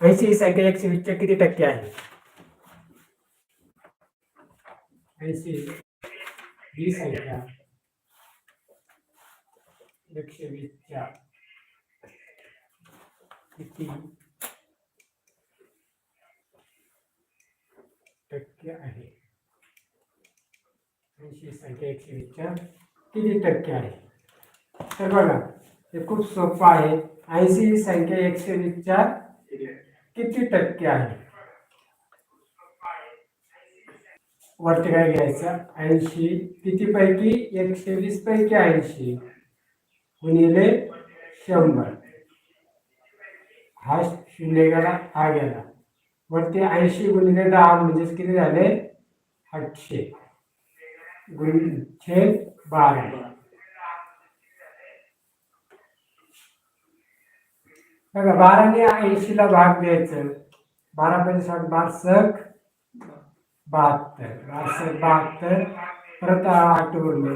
ऐंशी ही संख्या एकशे वीसच्या किती टक्के आहे? ऐंशी ही संख्या एकशे वीसच्या किती? टक्के आहे. ऐंशी संख्या एकशे वीसच्या किती टक्के आहे? तर बघा हे खूप सोपं आहे. ऐंशी ही संख्या एकशे वीसच्या किती टक्के आहे? वरती काय घ्यायचं? ऐंशी. किती पैकी एकशे वीस पैकी ऐंशी. गुणिले शंभर. हा शून्य गेला हा गेला. वरती ऐंशी गुणिले दहा म्हणजेच किती झाले? आठशे. गुण छेद बारा. बघा बाराने ऐंशीला भाग द्यायचं. बारा पंचे साठ बारसक बहात्तर. बारसक बहात्तर परत आठ उरले.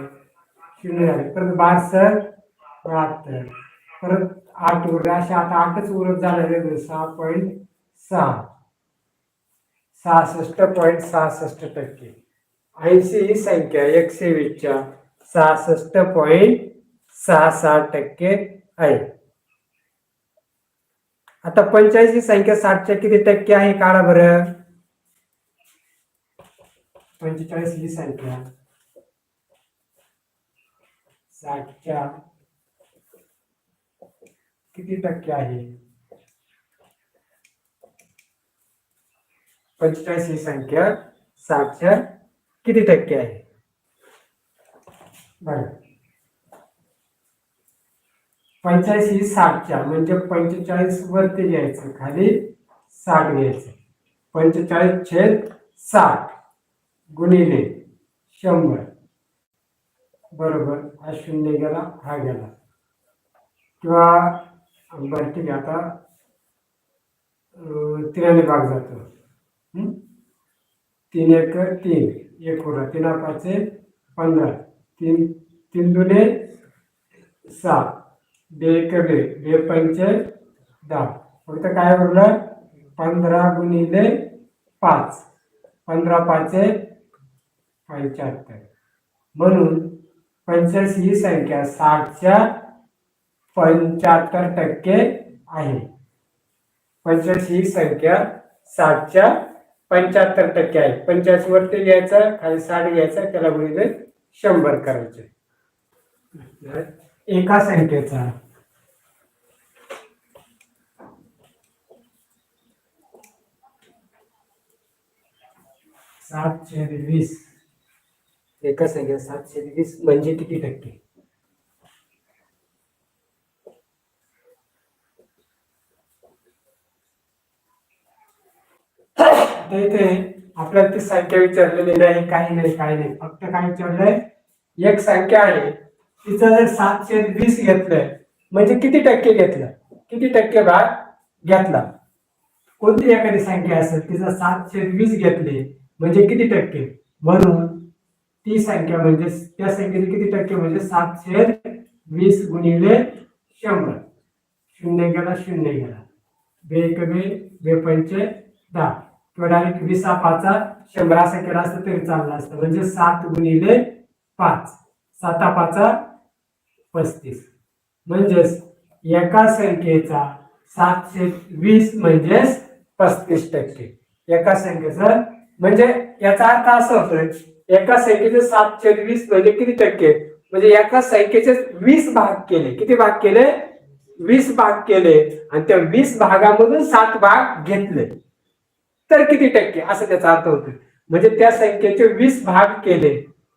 शून्य झाले. परत बारसक बहात्तर. परत आठ उरले. असे आता आठच उरत झालेले सहा पॉईंट सहा. सहासष्ट पॉईंट सहासष्ट टक्के. ऐंशी ही संख्या एकशे वीसच्या सहासष्ट पॉईंट सहा सहा टक्के आहे. आता पंच्याऐंशी संख्या साठच्या किती टक्के आहे? काढा बरं. पंचेचाळीस संख्या. साठच्या किती टक्के आहे? पंचेचाळीस ही संख्या किती टक्के आहे? बघा पंचेचाळीस ही साठच्या म्हणजे पंचेचाळीस वरती घ्यायचं खाली साठ घ्यायचं. पंचेचाळीस छेद साठ गुणिले शंभर. बरोबर हा शून्य गेला हा गेला. किंवा बरं ठीक आहे आता अं, तिराने भाग जातो. तीन एक तीन. एक उरा तीन पाचे पंधरा. तीन तीन दुने सात. बे एक बे पंच पंचे दहा. फक्त काय उरलं? पंधरा गुणिले पाच. पंधरा पाचे पंच्याहत्तर. म्हणून पंच्याऐंशी ही संख्या साठच्या पंच्याहत्तर टक्के आहे. पंच्याऐंशी ही संख्या साठच्या पंच्याहत्तर टक्के आहे. पंच्याऐंशी वरती घ्यायचं खाली साठ घ्यायचं त्याला गुणिले शंभर करायचे. एका संख्येचा. सातशे वीस. एका संख्या सातशे वीस म्हणजे किती टक्के? आता इथे आपल्याला ती संख्या विचारलेली नाही काही नाही काही नाही. फक्त काय विचारलंय? एक संख्या आहे. तिचं जर सातशे वीस घेतलंय म्हणजे किती टक्के घेतलं? किती टक्के भाग घेतला? कोणती एखादी संख्या असेल तिचं सातशे वीस घेतली म्हणजे किती टक्के? म्हणून ती संख्या म्हणजे त्या संख्येचे किती टक्के? म्हणजे सातशे वीस गुणिले शंभर. शून्य गेला शून्य गेला. बे एक बे बे पंचे दहा. किंवा डायरेक्ट वीसा पाचा शंभर असं केला असतं तरी चालला असतं. म्हणजे सात गुणिले पाच. साता पाचा पस्तीस. म्हणजेच एका संख्येचा सातशे वीस म्हणजेच पस्तीस टक्के. एका संख्येचा म्हणजे याचा अर्थ असा होतोय एका संख्येचे छेद वीस म्हणजे किती टक्के? म्हणजे एका संख्येचे वीस भाग केले. किती भाग केले? वीस भाग केले. आणि त्या वीस भागामधून सात भाग घेतले. तर किती टक्के? असं त्याचा अर्थ होतो म्हणजे त्या संख्येचे वीस भाग केले.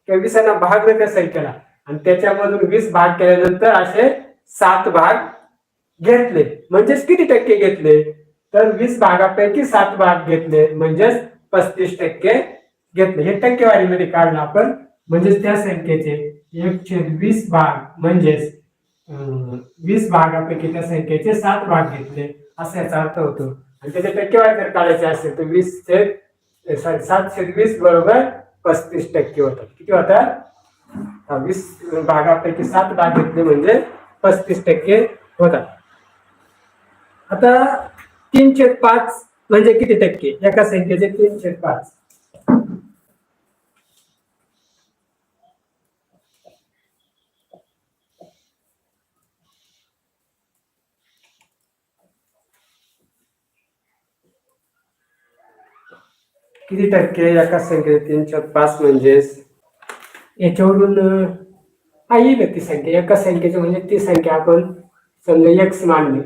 त्या वीसांना भागले त्या संख्येला. आणि त्याच्यामधून वीस भाग केल्यानंतर असे सात भाग घेतले. म्हणजेच किती टक्के घेतले? तर वीस भागापैकी सात भाग घेतले. म्हणजेच पस्तीस टक्के घेतले. हे टक्केवारीमध्ये काढलं आपण. म्हणजेच त्या संख्येचे एकशे वीस भाग म्हणजेच अं, वीस भागापैकी त्या संख्येचे सात भाग घेतले. असा याचा अर्थ होतो. आणि त्याचे टक्केवारी जर काढायचे असेल तर वीस चे सॉरी सातशे वीस बरोबर पस्तीस टक्के होतात. किती होतात? वीस भागापैकी सात भाग घेतले म्हणजे पस्तीस टक्के होतात. आता तीन छेद पाच म्हणजे किती टक्के? एका संख्येचे तीन पाच. किती टक्के? एका संख्येचे तीन पाच म्हणजेच? याच्यावरून अं, हा येईल ती संख्या. एका संख्येची म्हणजे ती संख्या आपण समजा एक्स मानली.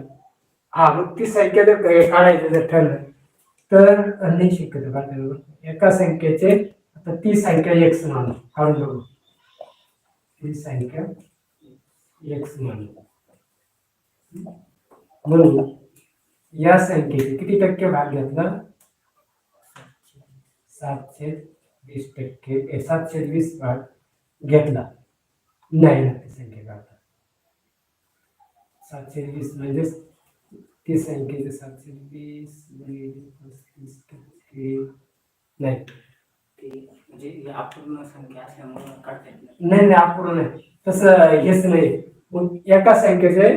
हा मग ती संख्या जर काढायचं जर ठरलं तर नाही शिकत एका संख्येचे आता ती संख्या एक्स मानू काढून बघू. ती संख्या एक्स मानू. म्हणून या संख्येचे किती टक्के भाग घेतला? सातशे वीस टक्के सातशे वीस भाग घेतला. नाही ना ती संख्या काढता. सातशे वीस म्हणजेच ती संख्येचे सातशे वीस गुणिले पस्तीस टक्के नाही म्हणजे ही अपूर्ण संख्या असल्यामुळे काढता येत नाही नाही नाही अपूर्ण नाही। तसं हेच नाही। मग एका संख्येचे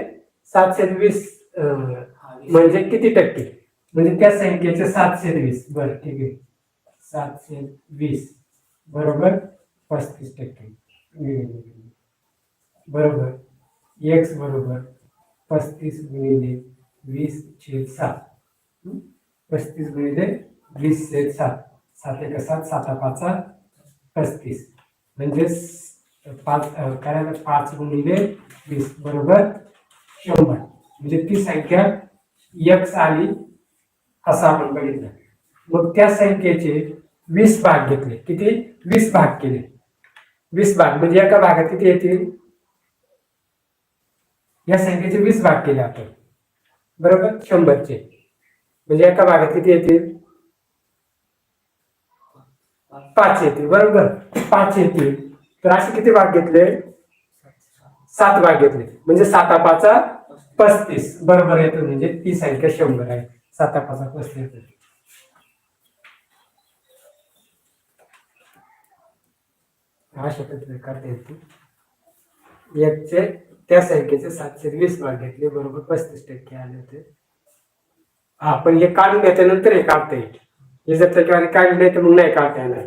सातशे वीस. म्हणजे किती टक्के? म्हणजे त्या संख्येचे सातशे वीस बरं ठीक आहे. सातशे वीस. बरोबर पस्तीस टक्के. बरोबर. एक्स बरोबर पस्तीस गुणिले वीस छेद सात. पस्तीस गुणिले वीस छेद सात. सात एक सात साता पाचा पस्तीस. म्हणजेच पाच करायला काय पाच गुणिले वीस बरोबर शंभर. म्हणजे ती संख्या एक्स आली असं आपण बघितलं. मग त्या संख्येचे वीस भाग घेतले. किती? वीस भाग केले. वीस भाग म्हणजे एका भागात किती येतील? या संख्येचे वीस भाग केले आपण. बरोबर? शंभरचे. म्हणजे एका भागात किती येतील? पाच येतील. बरोबर? पाच येतील. तर असे किती भाग घेतले? सात भाग घेतले. म्हणजे साता पाचा पस्तीस. बरोबर येतो म्हणजे ती संख्या शंभर आहे? साता पाचा पस्तीस अशा प्रकारे करता येते एकचे त्या संख्येचे सातशे वीस मार्क घेतले बरोबर पस्तीस टक्के आले होते. हा पण हे काढून घेतल्यानंतर हे काढता येईल. हे जर त्याच्यावर काढले तर मग नाही काढता येणार.